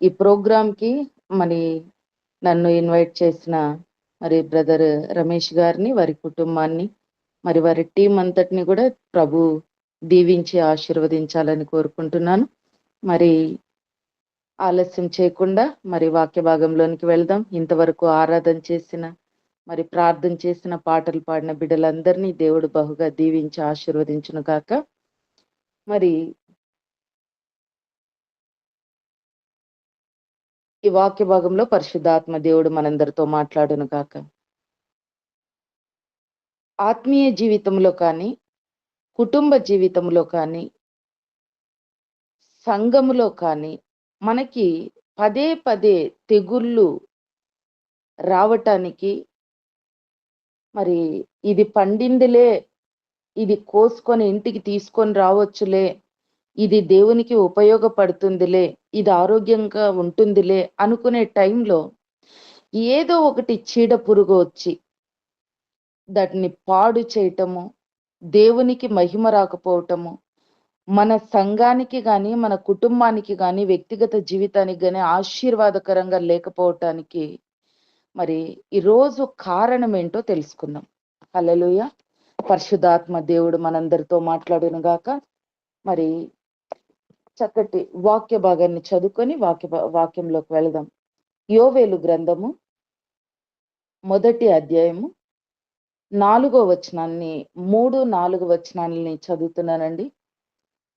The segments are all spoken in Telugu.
ఈ ప్రోగ్రాంకి మరి నన్ను ఇన్వైట్ చేసిన మరి బ్రదర్ రమేష్ గారిని వారి కుటుంబాన్ని మరి వారి టీం అంతటిని కూడా ప్రభు దీవించి ఆశీర్వదించాలని కోరుకుంటున్నాను. మరి ఆలస్యం చేయకుండా మరి వాక్య భాగంలోనికి వెళ్దాం. ఇంతవరకు ఆరాధన చేసిన మరి ప్రార్థన చేసిన పాటలు పాడిన బిడ్డలందరినీ దేవుడు బహుగా దీవించి ఆశీర్వదించును గాక. మరి ఈ వాక్య భాగంలో పరిశుద్ధాత్మ దేవుడు మనందరితో మాట్లాడును కాక ఆత్మీయ జీవితంలో కానీ కుటుంబ జీవితంలో కానీ సంఘములో కానీ మనకి పదే పదే తెగుళ్ళు రావటానికి మరి ఇది పండిందిలే ఇది కోసుకొని ఇంటికి తీసుకొని రావచ్చులే ఇది దేవునికి ఉపయోగపడుతుందిలే ఇది ఆరోగ్యంగా ఉంటుందిలే అనుకునే టైంలో ఏదో ఒకటి చీడ పురుగు వచ్చి దాటిని పాడు చేయటము దేవునికి మహిమ రాకపోవటము మన సంఘానికి కానీ మన కుటుంబానికి కానీ వ్యక్తిగత జీవితానికి కానీ ఆశీర్వాదకరంగా లేకపోవటానికి మరి ఈరోజు కారణం ఏంటో తెలుసుకుందాం. హలలుయ పరిశుధాత్మ దేవుడు మనందరితో మాట్లాడును గాక మరి చక్కటి వాక్య భాగాన్ని చదువుకొని వాక్య భా- వాక్యంలోకి వెళదాం. యోవేలు గ్రంథము మొదటి అధ్యాయము నాలుగో వచనాన్ని మూడు నాలుగు వచనాలని చదువుతున్నానండి.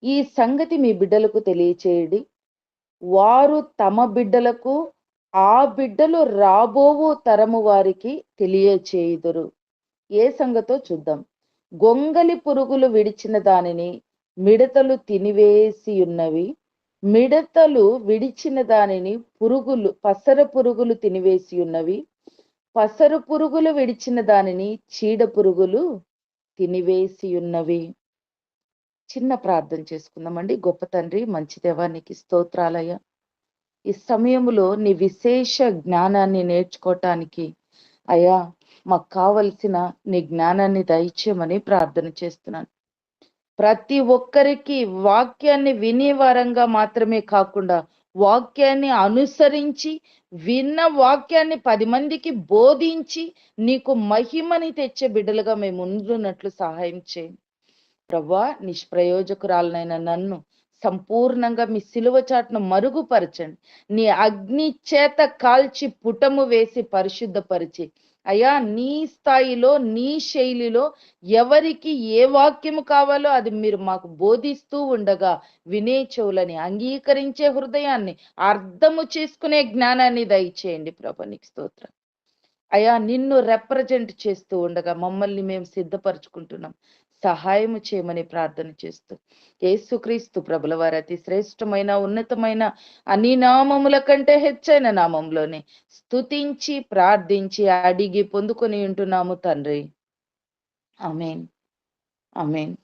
ఈ సంగతి మీ బిడ్డలకు తెలియచేయడి. వారు తమ బిడ్డలకు ఆ బిడ్డలు రాబోవు తరము వారికి తెలియచేయుదురు. ఏ సంగతో చూద్దాం. గొంగలి పురుగులు విడిచిన దానిని మిడతలు తినివేసి ఉన్నవి మిడతలు విడిచిన దానిని పురుగులు పసర పురుగులు తినివేసి ఉన్నవి పసరు పురుగులు విడిచిన దానిని చీడ పురుగులు తినివేసి ఉన్నవి చిన్న ప్రార్థన చేసుకుందామండి. గొప్ప తండ్రి మంచి దేవానికి స్తోత్రాలయ ఈ సమయంలో నీ విశేష జ్ఞానాన్ని నేర్చుకోవటానికి అయ్యా మాకు కావలసిన నీ జ్ఞానాన్ని దయచేయమని ప్రార్థన చేస్తున్నాను. ప్రతి ఒక్కరికి వాక్యాన్ని వినేవారంగా మాత్రమే కాకుండా వాక్యాన్ని అనుసరించి విన్న వాక్యాన్ని పది మందికి బోధించి నీకు మహిమని తెచ్చే బిడ్డలుగా మేము ఉండున్నట్లు సహాయం చేయండి. ప్రభా నిష్ప్రయోజకురాలనైన నన్ను సంపూర్ణంగా మీ సిలువ చాటును మరుగుపరచండి. నీ అగ్ని చేత కాల్చి పుటము వేసి పరిశుద్ధపరిచి అయ్యా నీ స్థాయిలో నీ శైలిలో ఎవరికి ఏ వాక్యము కావాలో అది మీరు మాకు బోధిస్తూ ఉండగా వినే చెవులని అంగీకరించే హృదయాన్ని అర్థము చేసుకునే జ్ఞానాన్ని దయచేయండి ప్రభా నీకు స్తోత్రం. అయా నిన్ను రిప్రజెంట్ చేస్తూ ఉండగా మమ్మల్ని మేము సిద్ధపరచుకుంటున్నాం. సహాయము చేయమని ప్రార్థన చేస్తూ యేసుక్రీస్తు ప్రభుల వారి అతి శ్రేష్టమైన ఉన్నతమైన అన్ని నామముల కంటే హెచ్చైన నామంలోనే స్తుతించి ప్రార్థించి అడిగి పొందుకొని ఉంటున్నాము తండ్రి. అమీన్ అమీన్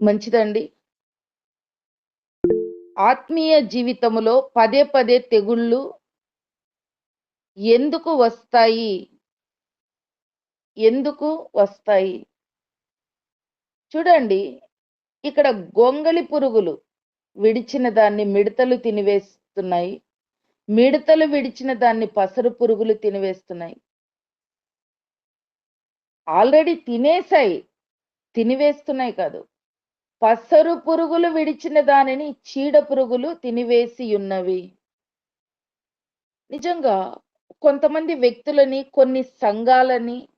మంచిదండి. ఆత్మీయ జీవితములో పదే పదే తెగుళ్ళు ఎందుకు వస్తాయి? ఎందుకు వస్తాయి? చూడండి ఇక్కడ గొంగళి పురుగులు విడిచిన దాన్ని మిడతలు తినివేస్తున్నాయి. మిడతలు విడిచిన దాన్ని పసరు పురుగులు తినివేస్తున్నాయి. ఆల్రెడీ తినేసాయి తినివేస్తున్నాయి కాదు. పసరు పురుగులు విడిచిన దానిని చీడ పురుగులు తినివేసి ఉన్నవి. నిజంగా కొంతమంది వ్యక్తులని కొన్ని సంఘాలని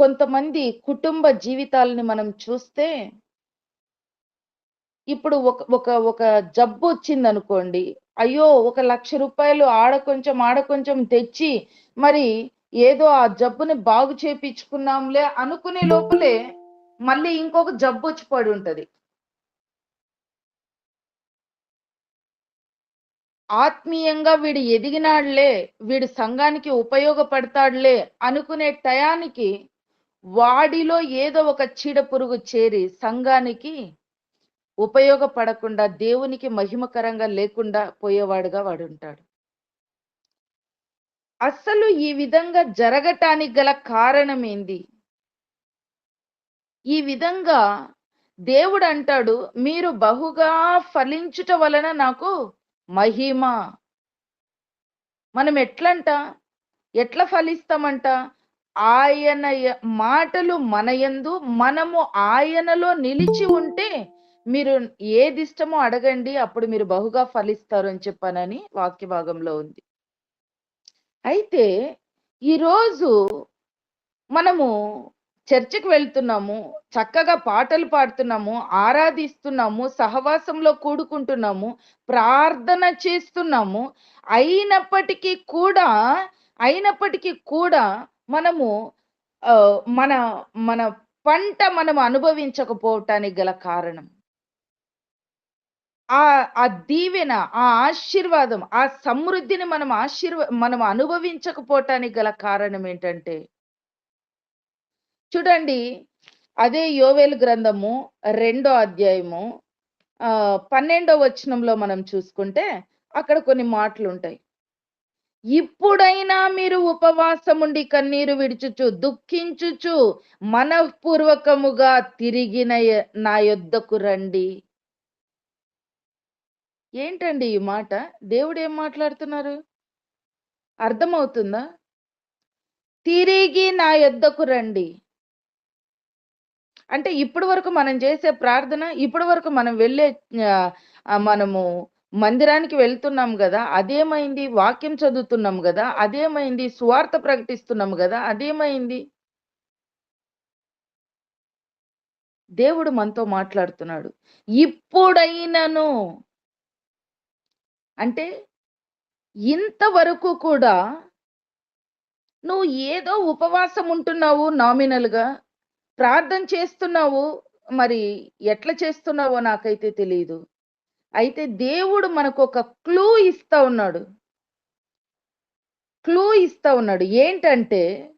కొంతమంది కుటుంబ జీవితాలని మనం చూస్తే ఇప్పుడు ఒక ఒక ఒక జబ్బు వచ్చింది అనుకోండి అయ్యో ఒక లక్ష రూపాయలు ఆడ కొంచెం ఆడ కొంచెం తెచ్చి మరి ఏదో ఆ జబ్బుని బాగు చేపించుకున్నాంలే అనుకునే లోపలే మళ్ళీ ఇంకొక జబ్బు వచ్చి పడి ఉంటది. ఆత్మీయంగా వీడు ఎదిగినాడులే వీడు సంఘానికి ఉపయోగపడతాడులే అనుకునే టయానికి వాడిలో ఏదో ఒక చీడ పురుగు చేరి సంఘానికి ఉపయోగపడకుండా దేవునికి మహిమకరంగా లేకుండా పోయేవాడుగా వాడు ఉంటాడు అసలు ఈ విధంగా జరగటానికి గల కారణం ఏంది ఈ విధంగా దేవుడు అంటాడు మీరు బహుగా ఫలించుట వలన నాకు మహిమ. మనం ఎట్లంట? ఎట్లా ఫలిస్తామంట? ఆయన మాటలు మన యందు మనము ఆయనలో నిలిచి ఉంటే మీరు ఏది ఇష్టమో అడగండి అప్పుడు మీరు బహుగా ఫలిస్తారు అని చెప్పానని వాక్య భాగంలో ఉంది. అయితే ఈరోజు మనము చర్చికి వెళ్తున్నాము చక్కగా పాటలు పాడుతున్నాము ఆరాధిస్తున్నాము సహవాసంలో కూడుకుంటున్నాము ప్రార్థన చేస్తున్నాము అయినప్పటికీ కూడా అయినప్పటికీ కూడా మనము మన మన పంట మనం అనుభవించకపోవటానికి గల కారణం. ఆ ఆ దీవెన ఆ ఆశీర్వాదం ఆ సమృద్ధిని మనం ఆశీర్వ మనం అనుభవించకపోవటానికి గల కారణం ఏంటంటే చూడండి అదే యోవేలు గ్రంథము రెండో అధ్యాయము పన్నెండో వచనంలో మనం చూసుకుంటే అక్కడ కొన్ని మాటలు ఉంటాయి ఇప్పుడైనా మీరు ఉపవాసముండి కన్నీరు విడుచుచు దుఃఖించుచు మనఃపూర్వకముగా తిరిగిన నా యొద్దకు రండి. ఏంటండి ఈ మాట? దేవుడు ఏం మాట్లాడుతున్నారు? అర్థమవుతుందా? తిరిగి నా యొద్దకు రండి. అంటే ఇప్పటి వరకు మనం చేసే ప్రార్థన ఇప్పటి వరకు మనం వెళ్ళే మనము మందిరానికి వెళ్తున్నాం కదా అదేమైంది? వాక్యం చదువుతున్నాం కదా అదేమైంది? సువార్త ప్రకటిస్తున్నాం కదా అదేమైంది? దేవుడు మనతో మాట్లాడుతున్నాడు. ఇప్పుడైనను. అంటే ఇంతవరకు కూడా నువ్వు ఏదో ఉపవాసం ఉంటున్నావు నామినల్గా ప్రార్థన చేస్తున్నావు. మరి ఎట్లా చేస్తున్నావో నాకైతే తెలియదు అయితే దేవుడు మనకు ఒక క్లూ ఇస్తా ఉన్నాడు. క్లూ ఇస్తా ఉన్నాడు. ఏంటంటే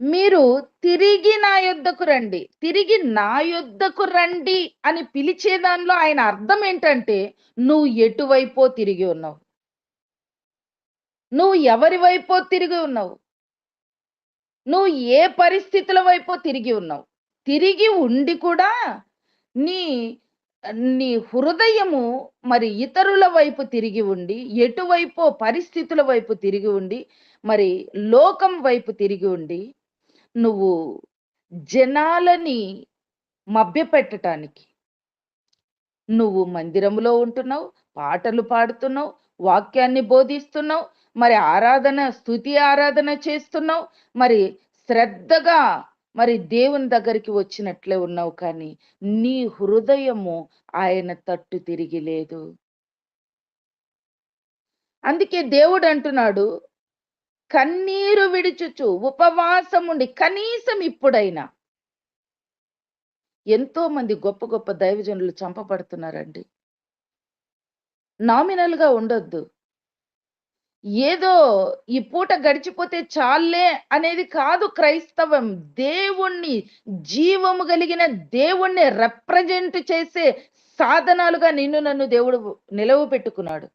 మీరు తిరిగి నా యొద్దకు రండి. తిరిగి నా యొద్దకు రండి అని పిలిచే దానిలో ఆయన అర్థం ఏంటంటే నువ్వు ఎటువైపో తిరిగి ఉన్నావు. నువ్వు ఎవరి వైపో తిరిగి ఉన్నావు? నువ్వు ఏ పరిస్థితుల వైపో తిరిగి ఉన్నావు? తిరిగి ఉండి కూడా నీ నీ హృదయము మరి ఇతరుల వైపు తిరిగి ఉండి ఎటువైపో పరిస్థితుల వైపు తిరిగి ఉండి మరి లోకం వైపు తిరిగి ఉండి నువ్వు జనాలని మభ్యపెట్టటానికి నువ్వు మందిరంలో ఉంటున్నావు పాటలు పాడుతున్నావు వాక్యాన్ని బోధిస్తున్నావు మరి ఆరాధన స్థుతి ఆరాధన చేస్తున్నావు మరి శ్రద్ధగా మరి దేవుని దగ్గరికి వచ్చినట్లే ఉన్నావు కానీ నీ హృదయము ఆయన తట్టు తిరిగి లేదు. అందుకే దేవుడు అంటున్నాడు కన్నీరు విడుచుచు ఉపవాసం ఉండి కనీసం ఇప్పుడైనా. ఎంతో మంది గొప్ప గొప్ప దైవజనులు చంపబడుతున్నారండి. నామినల్గా ఉండొద్దు. ఏదో ఈ పూట గడిచిపోతే చాలే అనేది కాదు క్రైస్తవం. దేవుణ్ణి జీవము కలిగిన దేవుణ్ణి రిప్రజెంట్ చేసే సాధనాలుగా నిన్ను నన్ను దేవుడు నిలవ పెట్టుకున్నాడు.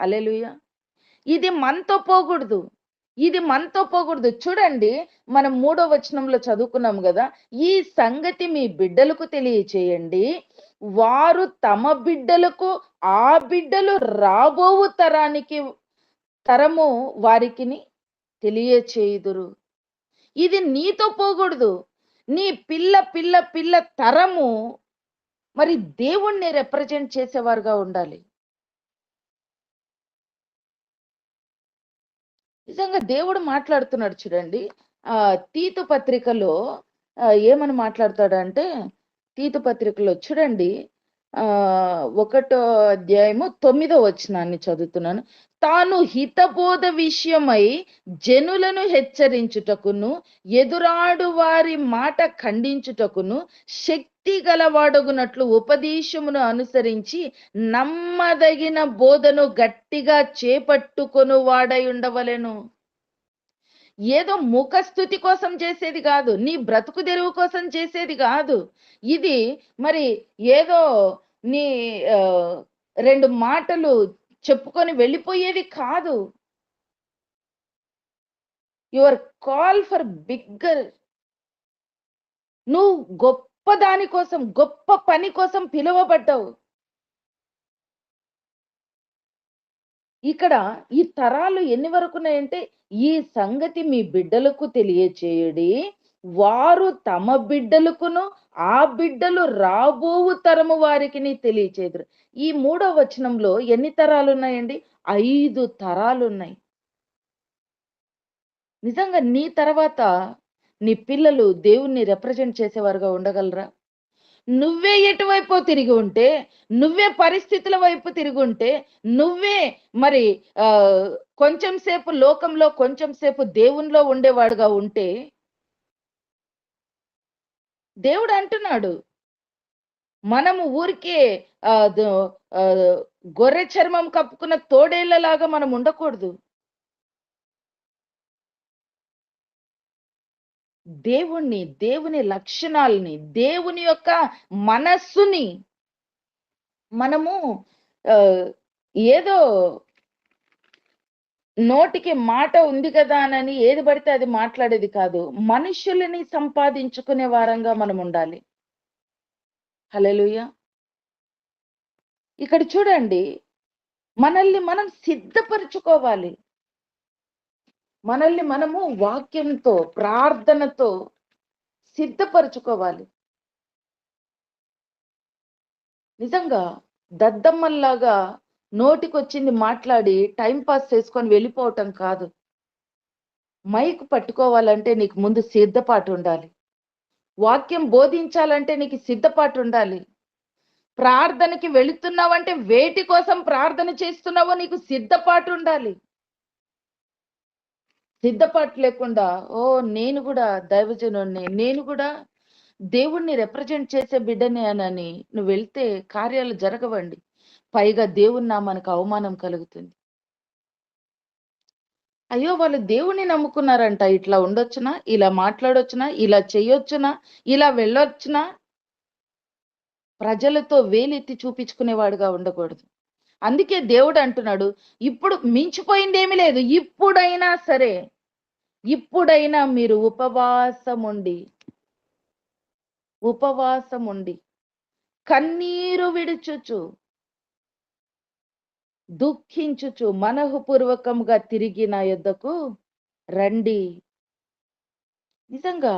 అలెలుయ ఇది మనతో పోకూడదు. ఇది మనతో పోకూడదు. చూడండి మనం మూడో వచనంలో చదువుకున్నాం కదా ఈ సంగతి మీ బిడ్డలకు తెలియచేయండి. వారు తమ బిడ్డలకు ఆ బిడ్డలు రాబోవు తరానికి తరము వారికిని తెలియచేయుదురు. ఇది నీతో పోకూడదు. నీ పిల్ల పిల్ల పిల్ల తరము మరి దేవుణ్ణి రిప్రజెంట్ చేసేవారుగా ఉండాలి. నిజంగా దేవుడు మాట్లాడుతున్నాడు చూడండి. ఆ తీతు పత్రికలో ఏమని మాట్లాడతాడంటే తీతు పత్రికలో చూడండి. ఒకటో అధ్యాయము తొమ్మిదో వచనాన్ని చదువుతున్నాను. తాను హితబోధ విషయమై జనులను హెచ్చరించుటకును ఎదురాడు వారి మాట ఖండించుటకును శక్తి గలవాడగునట్లు ఉపదేశమును అనుసరించి నమ్మదగిన బోధను గట్టిగా చేపట్టుకొను వాడై ఉండవలెను. ఏదో ముఖస్థుతి కోసం చేసేది కాదు నీ బ్రతుకు తెరువు కోసం చేసేది కాదు. ఇది మరి ఏదో నీ రెండు మాటలు చెప్పుకొని వెళ్ళిపోయేది కాదు. Your call for bigger. నువ్వు గొప్ప గొప్ప దాని కోసం గొప్ప పని కోసం పిలువబడ్డావు. ఇక్కడ ఈ తరాలు ఎన్ని వరకు ఉన్నాయంటే ఈ సంగతి మీ బిడ్డలకు తెలియచేయడి. వారు తమ బిడ్డలకును ఆ బిడ్డలు రాబోవు తరము వారికి తెలియచేదురు. ఈ మూడో వచనంలో ఎన్ని తరాలు ఉన్నాయండి? ఐదు తరాలు ఉన్నాయి. నిజంగా నీ తర్వాత నీ పిల్లలు దేవుణ్ణి రిప్రజెంట్ చేసేవారుగా ఉండగలరా? నువ్వే ఎటువైపు తిరిగి ఉంటే నువ్వే పరిస్థితుల వైపు తిరిగి ఉంటే నువ్వే మరి ఆ కొంచెం సేపు లోకంలో కొంచెం సేపు దేవునిలో ఉండేవాడుగా ఉంటే దేవుడు అంటున్నాడు. మనము ఊరికే గొర్రె చర్మం కప్పుకున్న తోడేళ్ళలాగా మనం ఉండకూడదు. దేవుణ్ణి దేవుని లక్షణాలని దేవుని యొక్క మనస్సుని మనము ఏదో నోటికి మాట ఉంది కదా అని ఏది పడితే అది మాట్లాడేది కాదు. మనుషులని సంపాదించుకునే వారంగా మనం ఉండాలి. హల్లెలూయ. ఇక్కడ చూడండి మనల్ని మనం సిద్ధపరచుకోవాలి. మనల్ని మనము వాక్యంతో ప్రార్థనతో సిద్ధపరచుకోవాలి. నిజంగా దద్దమ్మల్లాగా నోటికొచ్చింది మాట్లాడి టైం పాస్ చేసుకొని వెళ్ళిపోవటం కాదు. మైక్ పట్టుకోవాలంటే నీకు ముందు సిద్ధపాటు ఉండాలి. వాక్యం బోధించాలంటే నీకు సిద్ధపాటు ఉండాలి. ప్రార్థనకి వెళుతున్నావంటే వేటి కోసం ప్రార్థన చేస్తున్నావో నీకు సిద్ధపాటు ఉండాలి. సిద్ధపాటు లేకుండా ఓ నేను కూడా దైవజనుడిని నేను కూడా దేవుణ్ణి రిప్రజెంట్ చేసే బిడ్డనే అనని నువ్వు వెళ్తే కార్యాలు జరగవండి. పైగా దేవుని మనకు అవమానం కలుగుతుంది. అయ్యో వాళ్ళు దేవుణ్ణి నమ్ముకున్నారంట. ఇట్లా ఉండొచ్చునా? ఇలా మాట్లాడొచ్చునా? ఇలా చేయొచ్చునా? ఇలా వెళ్ళొచ్చునా? ప్రజలతో వేలెత్తి చూపించుకునేవాడుగా ఉండకూడదు. అందుకే దేవుడు అంటున్నాడు ఇప్పుడు మించిపోయింది ఏమీ లేదు. ఇప్పుడైనా సరే ఇప్పుడైనా మీరు ఉపవాసం ఉండి ఉపవాసం ఉండి కన్నీరు విడుచుచు దుఃఖించుచు మనహపూర్వకంగా తిరిగి నా యొద్దకు రండి. నిజంగా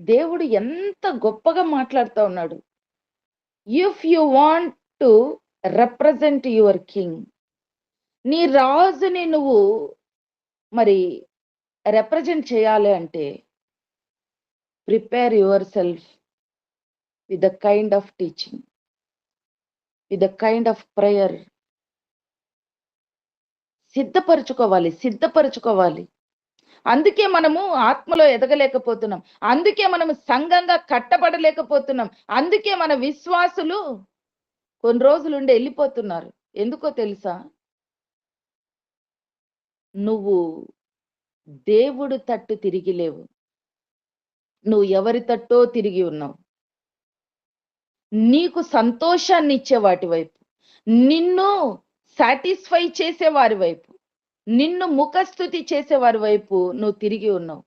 దేవుడు ఎంత గొప్పగా మాట్లాడుతూ ఉన్నాడు. If you want to represent your king నీ రాజుని నువ్వు మరి రిప్రజెంట్ చేయాలి అంటే prepare yourself with the kind of teaching with the kind of prayer సిద్ధపరచుకోవాలి సిద్ధపరచుకోవాలి. అందుకే మనము ఆత్మలో ఎదగలేకపోతున్నాం. అందుకే మనం సంఘంగా కట్టబడలేకపోతున్నాం. అందుకే మన విశ్వాసులు కొన్ని రోజులు ఉండి వెళ్ళిపోతున్నారు. ఎందుకో తెలుసా? నువ్వు దేవుడు తట్టు తిరిగి లేవు. నువ్వు ఎవరి తట్టో తిరిగి ఉన్నావు. నీకు సంతోషాన్ని ఇచ్చే వాటి వైపు నిన్ను సాటిస్ఫై చేసే వారి వైపు నిన్ను ముఖస్థుతి చేసే వారి వైపు నువ్వు తిరిగి ఉన్నావు.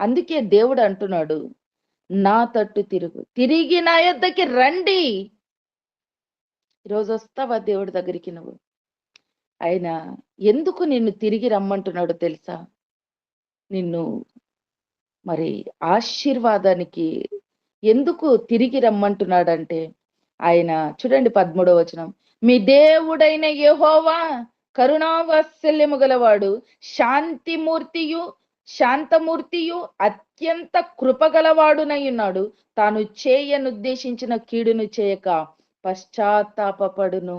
అందుకే దేవుడు అంటున్నాడు నా తట్టు తిరుగు. తిరిగి నా యొద్దకి రండి. ఈరోజు వస్తావా దేవుడి దగ్గరికి నువ్వు? ఆయన ఎందుకు నిన్ను తిరిగి రమ్మంటున్నాడో తెలుసా? నిన్ను మరి ఆశీర్వాదానికి ఎందుకు తిరిగి రమ్మంటున్నాడంటే ఆయన చూడండి పదమూడవ వచనం. మీ దేవుడైన యహోవా కరుణావాత్సల్యము గలవాడు శాంతిమూర్తియు శాంతమూర్తియు అత్యంత కృపగలవాడునై ఉన్నాడు తాను చేయనుద్దేశించిన కీడును చేయక పశ్చాత్తాపడును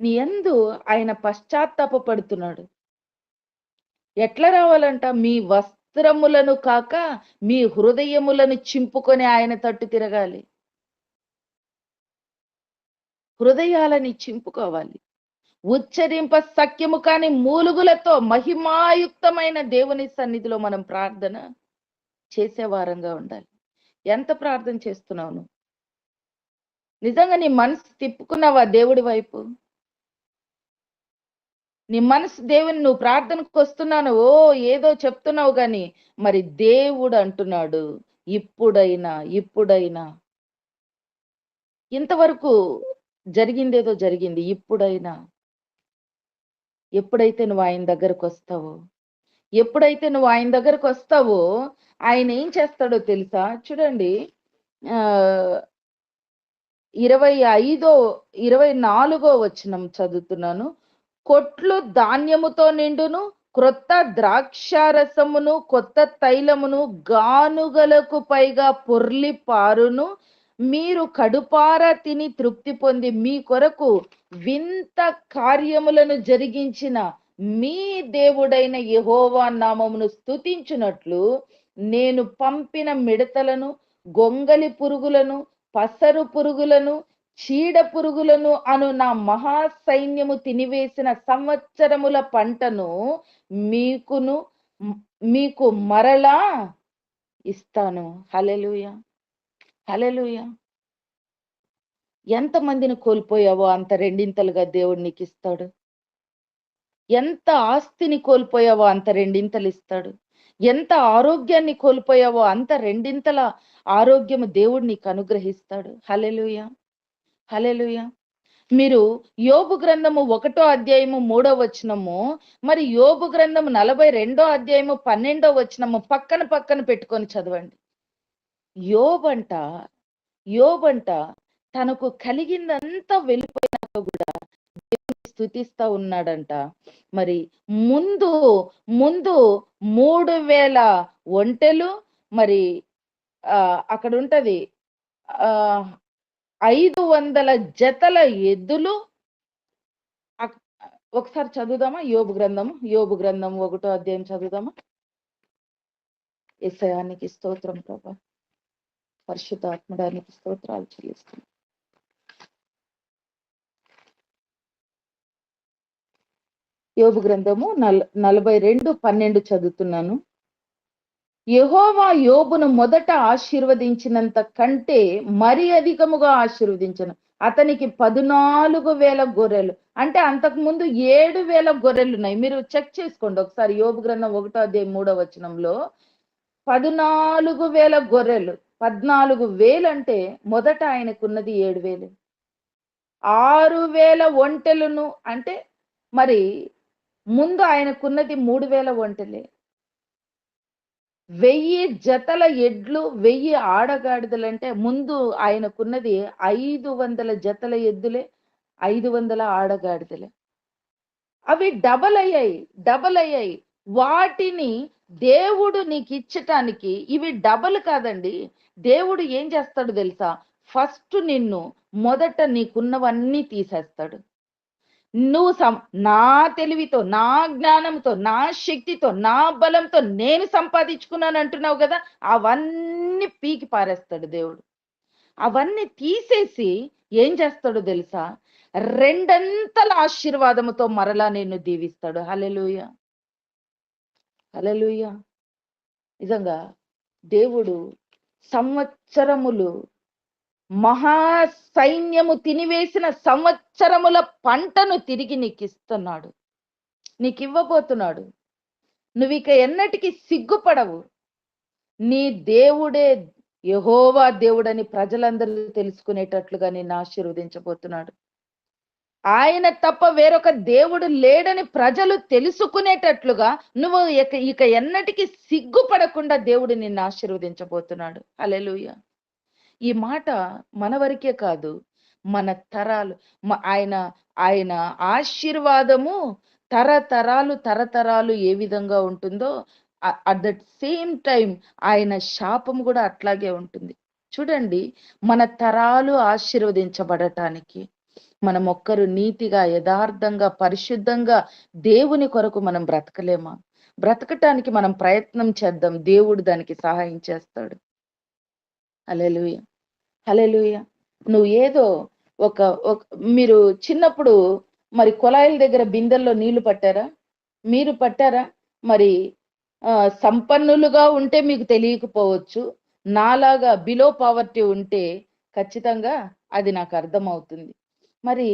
నీ ఎందు ఆయన పశ్చాత్తాపడుతున్నాడు ఎట్లా రావాలంట? మీ వస్త్రములను కాక మీ హృదయములను చింపుకొని ఆయన తట్టు తిరగాలి. హృదయాలని చింపుకోవాలి. ఉచ్చరింప సఖ్యము కాని మూలుగులతో మహిమాయుక్తమైన దేవుని సన్నిధిలో మనం ప్రార్థన చేసేవారంగా ఉండాలి. ఎంత ప్రార్థన చేస్తున్నావు నువ్వు? నిజంగా నీ మనసు తిప్పుకున్నావా దేవుడి వైపు? నీ మనసు దేవుని నువ్వు ప్రార్థనకు వస్తున్నాను ఓ ఏదో చెప్తున్నావు గాని మరి దేవుడు అంటున్నాడు ఇప్పుడైనా ఇప్పుడైనా. ఇంతవరకు జరిగిందేదో జరిగింది ఇప్పుడైనా. ఎప్పుడైతే నువ్వు ఆయన దగ్గరకు వస్తావో ఎప్పుడైతే నువ్వు ఆయన దగ్గరకు వస్తావో ఆయన ఏం చేస్తాడో తెలుసా? చూడండి ఆ ఇరవై ఐదో ఇరవై నాలుగో వచనం చదువుతున్నాను. కొట్లు ధాన్యముతో నిండును క్రొత్త ద్రాక్షారసమును కొత్త తైలమును గానుగలకు పైగా పొర్లి పారును. మీరు కడుపార తిని తృప్తి పొంది మీ కొరకు వింత కార్యములను జరిగించిన మీ దేవుడైన యహోవా నామమును స్థుతించినట్లు నేను పంపిన మిడతలను గొంగలి పురుగులను పసరు పురుగులను చీడ పురుగులను అను నా మహా సైన్యము తినివేసిన సంవత్సరముల పంటను మీకును మీకు మరలా ఇస్తాను. హలెలుయ హలెలుయ ఎంత మందిని కోల్పోయావో అంత రెండింతలుగా దేవుడు నీకు ఇస్తాడు ఎంత ఆస్తిని కోల్పోయావో అంత రెండింతలు ఇస్తాడు ఎంత ఆరోగ్యాన్ని కోల్పోయావో అంత రెండింతల ఆరోగ్యము దేవుడు నీకు అనుగ్రహిస్తాడు హలెలుయ హలెలుయ మీరు యోబు గ్రంథము ఒకటో అధ్యాయము మూడో వచనము మరి యోబు గ్రంథము నలభై రెండో అధ్యాయము పన్నెండో వచనము పక్కన పక్కన పెట్టుకొని చదవండి. యోబంట యోబంట తనకు కలిగిందంతా వెళ్ళిపోయినాక కూడా దేవుని స్థుతిస్తా ఉన్నాడంట. మరి ముందు ముందు మూడు వేల ఒంటెలు మరి ఆ అక్కడ ఉంటది ఆ ఐదు వందల జతల ఎద్దులు. ఒకసారి చదువుదామా? యోబు గ్రంథము యోబు గ్రంథం ఒకటో అధ్యాయం చదువుదామా? ఎస్ఐయానికి స్తోత్రం ప్రభా. పరిశుద్ధాత్మడానికి స్తోత్రాలు చెల్లిస్తాం యోబు గ్రంథము నల్ నలభై రెండు పన్నెండు చదువుతున్నాను. యహోవా యోబును మొదట ఆశీర్వదించినంత కంటే మరి అధికముగా ఆశీర్వదించను. అతనికి పద్నాలుగు వేల గొర్రెలు. అంటే అంతకు ముందు ఏడు వేల గొర్రెలు ఉన్నాయి మీరు చెక్ చేసుకోండి ఒకసారి. యోబు గ్రంథం ఒకటో అదే మూడో వచనంలో పద్నాలుగు వేల గొర్రెలు. పద్నాలుగు వేలు అంటే మొదట ఆయనకున్నది ఏడు వేలు. ఆరు వేల ఒంటెలను అంటే మరి ముందు ఆయనకున్నది మూడు వేల ఒంటెలే. వెయ్యి జతల ఎడ్లు వెయ్యి ఆడగాడిదలు అంటే ముందు ఆయనకున్నది ఐదు వందల జతల ఎద్దులే ఐదు వందల ఆడగాడిదలే. అవి డబల్ అయ్యాయి డబల్ అయ్యాయి. వాటిని దేవుడు నీకు ఇచ్చటానికి ఇవి డబల్ కాదండి. దేవుడు ఏం చేస్తాడు తెలుసా? ఫస్ట్ నిన్ను మొదట నీకున్నవన్నీ తీసేస్తాడు. నువ్వు సం నా తెలివితో నా జ్ఞానంతో నా శక్తితో నా బలంతో నేను సంపాదించుకున్నాను అంటున్నావు కదా అవన్నీ పీకి పారేస్తాడు దేవుడు. అవన్నీ తీసేసి ఏం చేస్తాడో తెలుసా? రెండంతల ఆశీర్వాదముతో మరలా నేను దీవిస్తాడు. హలెలుయ హలెలుయ నిజంగా దేవుడు సంవత్సరములు మహా సైన్యము తినివేసిన సంవత్సరముల పంటను తిరిగి నీకు ఇస్తున్నాడు నీకు ఇవ్వబోతున్నాడు నువ్వు ఇక ఎన్నటికి సిగ్గుపడవు. నీ దేవుడే యహోవా దేవుడని ప్రజలందరూ తెలుసుకునేటట్లుగా నిన్ను ఆశీర్వదించబోతున్నాడు. ఆయన తప్ప వేరొక దేవుడు లేడని ప్రజలు తెలుసుకునేటట్లుగా నువ్వు ఇక ఇక ఎన్నటికి సిగ్గుపడకుండా దేవుడు నిన్ను ఆశీర్వదించబోతున్నాడు. అలెలుయ ఈ మాట మన వరకే కాదు మన తరాలు. ఆయన ఆయన ఆశీర్వాదము తరతరాలు తరతరాలు ఏ విధంగా ఉంటుందో అట్ దట్ సేమ్ టైం ఆయన శాపం కూడా అట్లాగే ఉంటుంది. చూడండి మన తరాలు ఆశీర్వదించబడటానికి మనం ఒక్కరు నీతిగా యథార్థంగా పరిశుద్ధంగా దేవుని కొరకు మనం బ్రతకలేమా? బ్రతకటానికి మనం ప్రయత్నం చేద్దాం. దేవుడు దానికి సహాయం చేస్తాడు. అలెలుయ అలెలుయ నువ్వు ఏదో ఒక ఒక మీరు చిన్నప్పుడు మరి కుళాయిల దగ్గర బిందెల్లో నీళ్ళు పట్టారా? మీరు పట్టారా? మరి సంపన్నులుగా ఉంటే మీకు తెలియకపోవచ్చు. నాలాగా బిలో పావర్టీ ఉంటే ఖచ్చితంగా అది నాకు అర్థమవుతుంది. మరి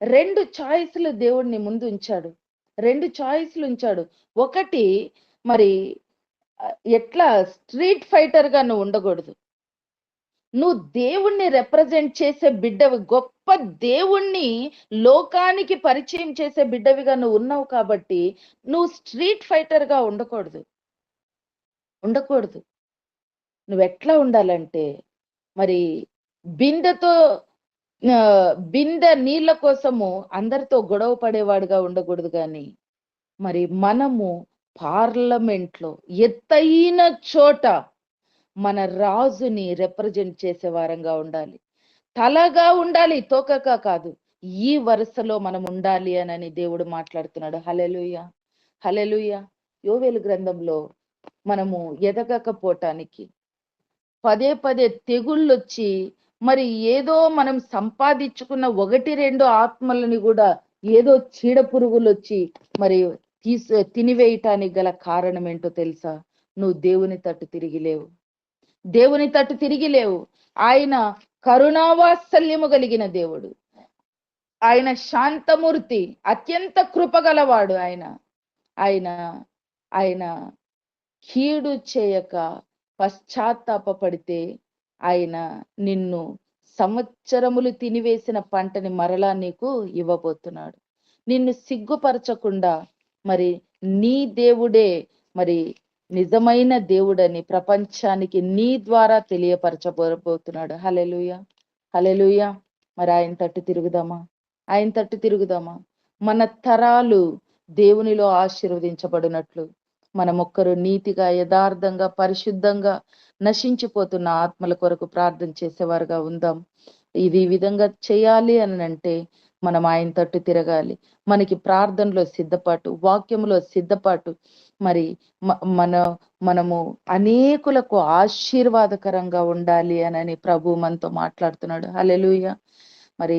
రెండు చాయిస్లు దేవుడిని ముందు ఉంచాడు. రెండు చాయిస్లు ఉంచాడు. ఒకటి మరి ఎట్లా స్ట్రీట్ ఫైటర్గా నువ్వు ఉండకూడదు. నువ్వు దేవుణ్ణి రిప్రజెంట్ చేసే బిడ్డవి గొప్ప దేవుణ్ణి లోకానికి పరిచయం చేసే బిడ్డవిగా నువ్వు ఉన్నావు కాబట్టి నువ్వు స్ట్రీట్ ఫైటర్గా ఉండకూడదు. ఉండకూడదు. నువ్వు ఎట్లా ఉండాలంటే మరి బిందెతో బిందె నీళ్ళ కోసము అందరితో గొడవ పడేవాడుగా ఉండకూడదు కానీ మరి మనము పార్లమెంట్లో ఎత్తైన చోట మన రాజుని రిప్రజెంట్ చేసే వారంగా ఉండాలి. తలగా ఉండాలి తోకగా కాదు. ఈ వరుసలో మనం ఉండాలి అని దేవుడు మాట్లాడుతున్నాడు. హలెలుయ హలెలుయ యోవేలు గ్రంథంలో మనము ఎదగకపోవటానికి పదే పదే తెగుళ్ళు వచ్చి మరి ఏదో మనం సంపాదించుకున్న ఒకటి రెండు ఆత్మలని కూడా ఏదో చీడ పురుగులు వచ్చి మరి తీసు తినివేయటానికి గల కారణం ఏంటో తెలుసా? నువ్వు దేవుని తట్టు తిరిగి లేవు. దేవుని తట్టు తిరిగి లేవు. ఆయన కరుణావాత్సల్యము కలిగిన దేవుడు. ఆయన శాంతమూర్తి అత్యంత కృపగలవాడు ఆయన. ఆయన ఆయన కీడు చేయక పశ్చాత్తాపడితే ఆయన నిన్ను సంవత్సరములు తినివేసిన పంటని మరలా నీకు ఇవ్వబోతున్నాడు. నిన్ను సిగ్గుపరచకుండా మరి నీ దేవుడే మరి నిజమైన దేవుడని ప్రపంచానికి నీ ద్వారా తెలియపరచబోతున్నాడు. హలెలుయ హలెలుయ మరి ఆయన తట్టు తిరుగుదామా? ఆయన తట్టు తిరుగుదామా? మన తరాలు దేవునిలో ఆశీర్వదించబడినట్లు. మనమొక్కరు నీతిగా యథార్థంగా పరిశుద్ధంగా నశించిపోతున్న ఆత్మల కొరకు ప్రార్థన చేసేవారుగా ఉందాం. ఇది ఈ విధంగా చేయాలి అని అంటే మనం ఆయన తట్టు తిరగాలి. మనకి ప్రార్థనలో సిద్ధపాటు వాక్యంలో సిద్ధపాటు. మరి మన మనము అనేకులకు ఆశీర్వాదకరంగా ఉండాలి అని ప్రభు మనతో మాట్లాడుతున్నాడు. అలెలుయ మరి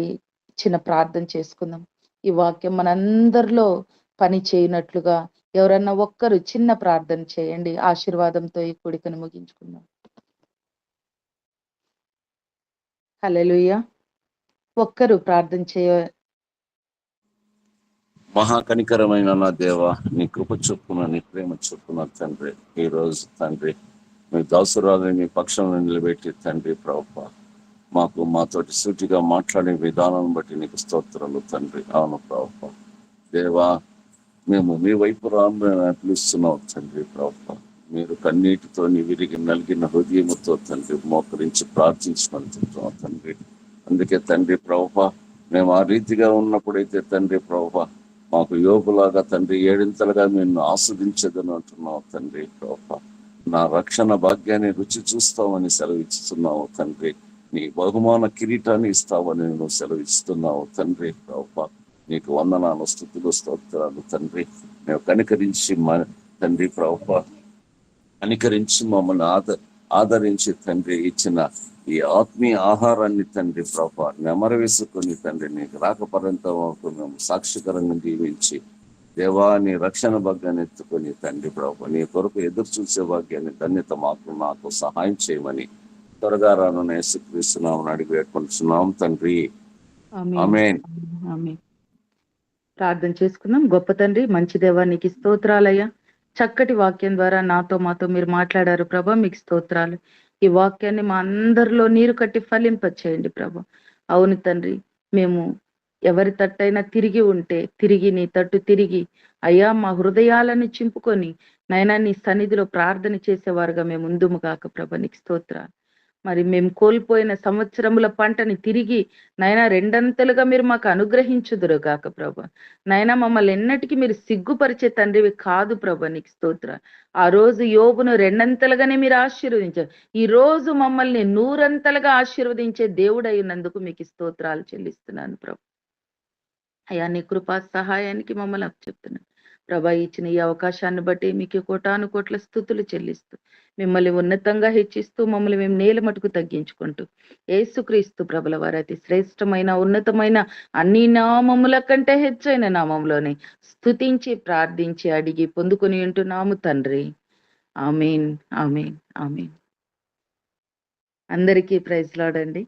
చిన్న ప్రార్థన చేసుకుందాం. ఈ వాక్యం మనందరిలో పని చేయనట్లుగా ఎవరన్నా ఒక్కరు చిన్న ప్రార్థన చేయండి. ఆశీర్వాదంతో ఈ కూడికను ముగించుకుందాం. హల్లెలూయా. ఒక్కరు ప్రార్థన చేయ మహాకనికరమైన నా దేవ నీ కృప చొప్పున నీ ప్రేమ చొప్పున తండ్రి ఈ రోజు తండ్రి మీ దాసురాలని మీ పక్షంలో నిలబెట్టి తండ్రి ప్రభు మాకు మాతోటి సూటిగా మాట్లాడే విధానం బట్టి నీకు స్తోత్రాలు తండ్రి. అవును ప్రభు దేవా మేము మీ వైపు రాను పిలుస్తున్నాం తండ్రి ప్రభు మీరు కన్నీటితో విరిగి నలిగిన హృదయముతో తండ్రి మోకరించి ప్రార్థించమని తండ్రి. అందుకే తండ్రి ప్రభా మేము ఆ రీతిగా ఉన్నప్పుడైతే తండ్రి ప్రభా మాకు యోగులాగా తండ్రి ఏడింతలుగా నిన్ను ఆస్వాదించదని అంటున్నావు తండ్రి ప్రభు. నా రక్షణ భాగ్యాన్ని రుచి చూస్తామని సెలవిస్తున్నావు తండ్రి. నీ బహుమాన కిరీటాన్ని ఇస్తావని నువ్వు సెలవిస్తున్నావు తండ్రి ప్రభు. నీకు వందనాలు స్థుతులు స్తోత్రాలు తండ్రి. మేము కనికరించి మా తండ్రి ప్రభు కనికరించి మమ్మల్ని ఆద ఆదరించి తండ్రి ఇచ్చిన ఈ ఆత్మీయ ఆహారాన్ని తండ్రి ప్రభా నెమర వేసుకొని తండ్రి నీకు రాకపరంత వరకు మేము సాక్షికరంగా జీవించి దేవా నీ రక్షణ భాగ్యాన్ని ఎత్తుకొని తండ్రి ప్రభు నీ కొరకు ఎదురు చూసే భాగ్యాన్ని ధన్యత మాకు నాకు సహాయం చేయమని త్వరగా రాను యేసుక్రీస్తున్నామని అడిగి వేడుకుంటున్నాం తండ్రి. ప్రార్థన చేసుకుందాం. గొప్ప తండ్రి మంచి దేవా నీకు స్తోత్రాలయ్యా. చక్కటి వాక్యం ద్వారా నాతో మాతో మీరు మాట్లాడారు ప్రభా మీకు స్తోత్రాలు. ఈ వాక్యాన్ని మా అందరిలో నీరు కట్టి ఫలింపచేయండి ప్రభా. అవును తండ్రి మేము ఎవరి తట్టైనా తిరిగి ఉంటే తిరిగి నీ తట్టు తిరిగి అయ్యా మా హృదయాలను చింపుకొని నైనా నీ సన్నిధిలో ప్రార్థన చేసేవారుగా మేము ముందుము కాక ప్రభ నీకు స్తోత్రాలు. మరి మేము కోల్పోయిన సంవత్సరముల పంటని తిరిగి నైనా రెండంతలుగా మీరు మాకు అనుగ్రహించుదురు గాక ప్రభ. నైనా మమ్మల్ని ఎన్నటికీ మీరు సిగ్గుపరిచే తండ్రివి కాదు ప్రభ నీకు స్తోత్ర. ఆ రోజు యోగును రెండంతలుగానే మీరు ఆశీర్వదించారు. ఈ రోజు మమ్మల్ని నూరంతలుగా ఆశీర్వదించే దేవుడై మీకు స్తోత్రాలు చెల్లిస్తున్నాను ప్రభు. అయ్యా నీ కృపా సహాయానికి మమ్మల్ని అప్పచెప్తున్నాను ప్రభా ఇచ్చిన ఈ అవకాశాన్ని బట్టి మీకు కోటాను కోట్ల స్థుతులు చెల్లిస్తూ మిమ్మల్ని ఉన్నతంగా హెచ్చిస్తూ మమ్మల్ని మేము నేల మటుకు తగ్గించుకుంటూ ఏసుక్రీస్తు ప్రభుల వారు అతి శ్రేష్టమైన ఉన్నతమైన అన్ని నామముల కంటే హెచ్చైన నామంలోనే స్థుతించి ప్రార్థించి అడిగి పొందుకుని ఉంటున్నాము తండ్రి. Amen amen amen. అందరికీ ప్రైజ్ లాడండి.